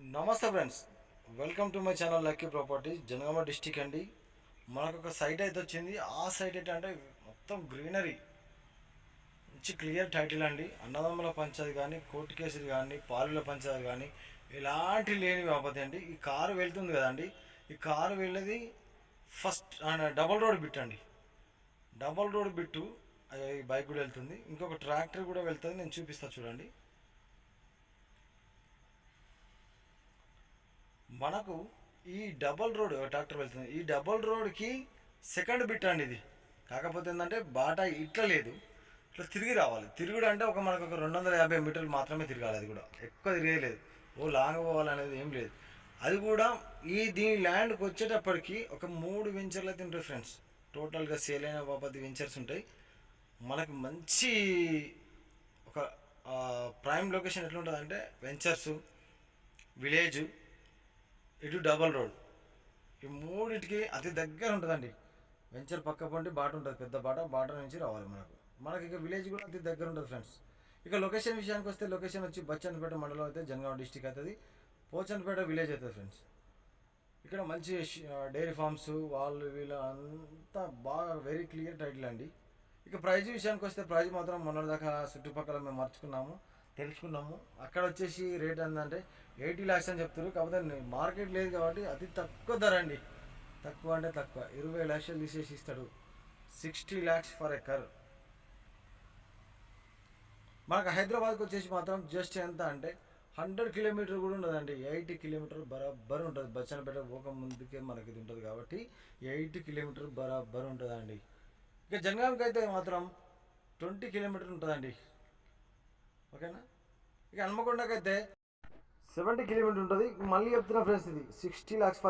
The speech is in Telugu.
నమస్తే friends. Welcome to my channel lucky property Janagama district అండి. మనకు ఒక సైట్ అయితే వచ్చింది. ఆ సైట్ ఏంటంటే మొత్తం గ్రీనరీ. మంచి క్లియర్ టైటిల్ అండి. అన్నదమ్ముల పంచాయతీ కానీ కోర్టు కేసులు కానీ పాలుల పంచాయతీ కానీ ఎలాంటి లేని వ్యాపతి అండి. ఈ కారు వెళ్తుంది కదండి. ఈ కారు వెళ్ళేది ఫస్ట్ డబల్ రోడ్ బిట్ అండి. డబల్ రోడ్ బిట్టు ఈ బైక్ కూడా వెళ్తుంది. ఇంకొక ట్రాక్టర్ కూడా వెళ్తుంది. నేను చూపిస్తాను చూడండి. మనకు ఈ డబల్ రోడ్ ట్రాక్టర్ వెళ్తుంది. ఈ డబల్ రోడ్కి సెకండ్ బిట్ అండి ఇది. కాకపోతే ఏంటంటే బాట ఇట్లా లేదు. ఇట్లా తిరిగి రావాలి. తిరుగుడు అంటే ఒక మనకు ఒక రెండు వందల యాభై మీటర్లు మాత్రమే తిరగాలి అది కూడా. ఎక్కువ తిరగలేదు ఓ లాంగ్ పోవాలనేది ఏం లేదు. అది కూడా ఈ దీని ల్యాండ్కి వచ్చేటప్పటికి ఒక మూడు వెంచర్లు అయితే ఉంటాయి ఫ్రెండ్స్. టోటల్గా సేల్ అయిన పది వెంచర్స్ ఉంటాయి. మనకు మంచి ఒక ప్రైమ్ లొకేషన్ ఎట్లుంటుంది అంటే వెంచర్స్ విలేజ్ ఇటు డబల్ రోడ్. ఈ మూడింటికి అతి దగ్గర ఉంటుందండి. వెంచర్ పక్క పండి బాట ఉంటుంది పెద్ద బాట బాట నుంచి రావాలి మనకు. మనకి ఇక విలేజ్ కూడా అతి దగ్గర ఉంటుంది ఫ్రెండ్స్. ఇక లొకేషన్ విషయానికి వస్తే లొకేషన్ వచ్చి బచ్చన్పేట మండలం అయితే జనగాం డిస్టిక్ అవుతుంది. పోచన్పేట విలేజ్ అవుతుంది ఫ్రెండ్స్. ఇక్కడ మంచి డైరీ ఫార్మ్స్ వాళ్ళు వీళ్ళు అంతా బాగా వెరీ క్లియర్ టైటిల్ అండి. ఇక ప్రైజ్ విషయానికి వస్తే ప్రైజ్ మాత్రం మొన్నటిదాకా చుట్టుపక్కల మేము మర్చుకున్నాము. తెలుసుకున్నాము అక్కడ వచ్చేసి రేట్ ఏంటంటే ఎయిటీ ల్యాక్స్ అని చెప్తారు కాకపోతే మార్కెట్ లేదు కాబట్టి అతి తక్కువ ధర అండి. తక్కువ అంటే తక్కువ. ఇరవై లక్షలు తీసేసి ఇస్తాడు. సిక్స్టీ ల్యాక్స్ ఫర్ ఎకర్ మనకు హైదరాబాద్కి వచ్చేసి మాత్రం జస్ట్ ఎంత అంటే హండ్రెడ్ కిలోమీటర్ కూడా ఉండదండి. ఎయిటీ కిలోమీటర్ బరాబర్ ఉంటుంది. బచ్చనపేట పోక ముందుకే మనకి ఇది ఉంటుంది కాబట్టి ఎయిటీ కిలోమీటర్ బరాబర్ ఉంటుందండి. ఇక జనగాంకి అయితే మాత్రం ట్వంటీ కిలోమీటర్ ఉంటుందండి. ఓకేనా? ఇక హన్మకొండకైతే సెవెంటీ కిలోమీటర్ ఉంటుంది. మళ్ళీ చెప్తున్నా ఫ్రెండ్స్ ఇది సిక్స్టీ ల్యాక్స్ ఫర్